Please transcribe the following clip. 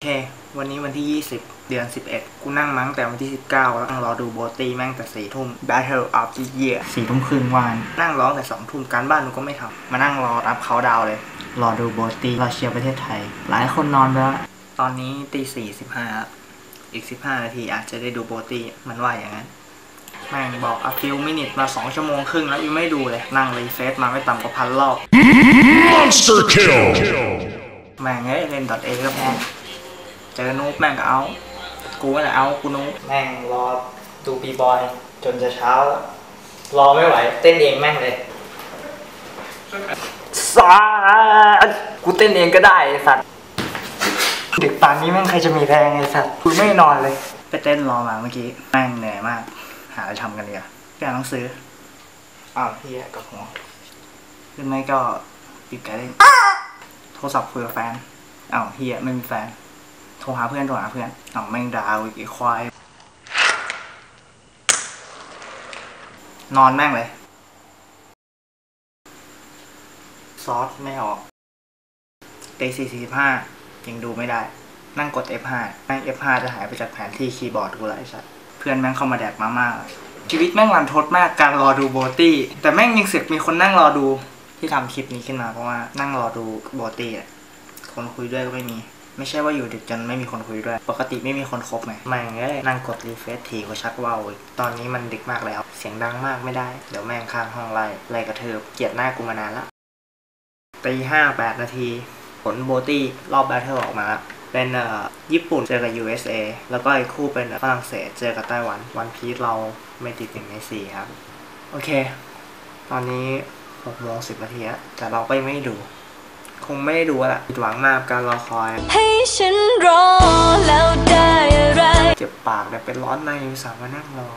โอเค วันนี้วันที่ 20 เดือน 11 กูนั่งมาตั้งแต่วันที่ 19 แล้วนั่งรอดูโบตีแม่งแต่สี่ทุ่ม Battle of the Year สี่ทุ่มครึ่งวานนั่งร้องแต่สองทุ่มการบ้านกูก็ไม่ทำ มานั่งรอรับเขาดาวน์เลย รอดูโบตีรอเชียร์ประเทศไทย หลายคนนอนไปแล้ว ตอนนี้ตีสี่สิบห้าอีก 15 นาทีอาจจะได้ดูโบตีมันว่าอย่างนั้น แม่งบอกอ few minutes มา 2 ชั่วโมงครึ่งแล้วยังไม่ดูเลย นั่งรีเฟซมาไม่ต่ำกว่าพันรอบ Monster kill! แม่งเอ้ยเล่นดอทเอก็แพ้ เจอนูบแม่งก็เอา กูก็แหละเอากูนูบแม่งรอดูบีบอยจนจะเช้าแล้วรอไม่ไหว เต้นเองแม่งเลยสัตว์กูเต้นเองก็ได้ไอ้สัตว์ดึกป่านนี้แม่งใครจะมีแรงไอ้สัตว์กูไม่นอนเลย ไปเต้นรอมาเมื่อกี้แม่งเหนื่อยมาก หาอะไรทำกันดีกว่าแกหนังสืออ้าวพี่กับหัวขึ้นไม่ก็ปิดไกเล่นโทรศัพท์คุยกับแฟนอ้าวเฮียไม่มีแฟนโท รหาเพื่อนโทรหาเพื่อนอ้าวแม่งดาวอีกไอ้ควาย นอนแม่งเลย ซอสไม่ออกเตีสี่สี่ห้ายังดูไม่ได้ นั่งกด F5 แม่ง F5 จะหายไปจากแผนที่คีย์บอร์ดกูแล้วไอ้สัสเพื่อนแม่งเข้ามาแดกมาม่าชีวิตแม่งรันทดมากการรอดูโบตี้ แต่แม่งยังเสือกมีคนนั่งรอดูที่ทำคลิปนี้ขึ้นมาเพราะว่านั่งรอดูโบตี้อะคนคุยด้วยก็ไม่มี ไม่ใช่ว่าอยู่ดึกจนไม่มีคนคุยด้วย ปกติไม่มีคนคบไงแม่งเอ้ยนั่งกดรีเฟซทีก็ชักว่าวอีกตอนนี้มันดึกมากแล้ว เสียงดังมากไม่ได้ เดี๋ยวแม่งข้างห้องไล่ไล่กระเทิบเกลียดหน้ากูมานานละตีห้าแปดนาทีผลโบตี้รอบแบทเทิลออกมาแล้วเป็นเอ่อญี่ปุ่นเจอกับ USA แล้วก็อีกคู่เป็นฝรั่งเศสเจอกับไต้หวัน วันพีซเราไม่ติดหนึ่งในสี่ครับ โอเค ตอนนี้หกโมงสิบนาทีแล้วแต่เราก็ยังไม่ดู คงไม่ได้ดูแล้วล่ะผิดหวังมากกับการรอคอย ให้ฉันรอแล้วได้อะไร เจ็บปากแต่เป็นร้อนในอุตสาห์มานั่งรอ